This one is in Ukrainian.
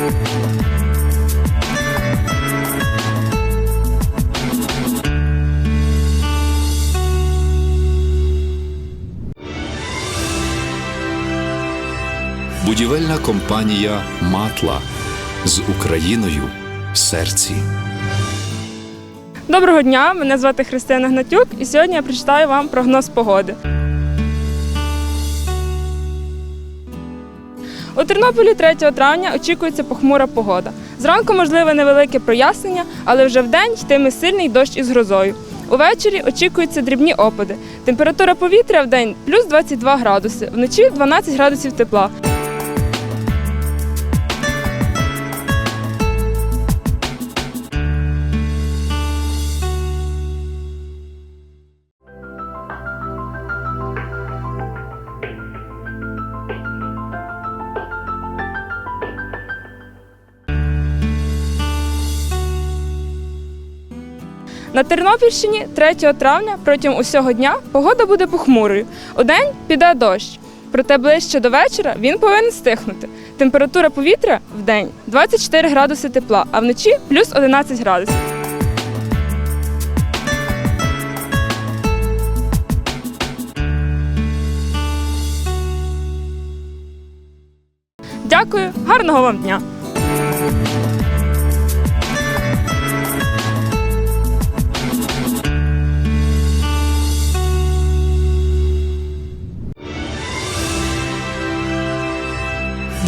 Будівельна компанія Матла з Україною в серці. Доброго дня, мене звати Христина Гнатюк, і сьогодні я прочитаю вам прогноз погоди. У Тернополі 3 травня очікується похмура погода. Зранку можливе невелике прояснення, але вже вдень йтиме сильний дощ із грозою. Увечері очікуються дрібні опади. Температура повітря в день плюс 22 градуси, вночі 12 градусів тепла. На Тернопільщині 3 травня протягом усього дня погода буде похмурою. Удень піде дощ. Проте ближче до вечора він повинен стихнути. Температура повітря в день 24 градуси тепла, а вночі плюс 11 градусів. Дякую, гарного вам дня!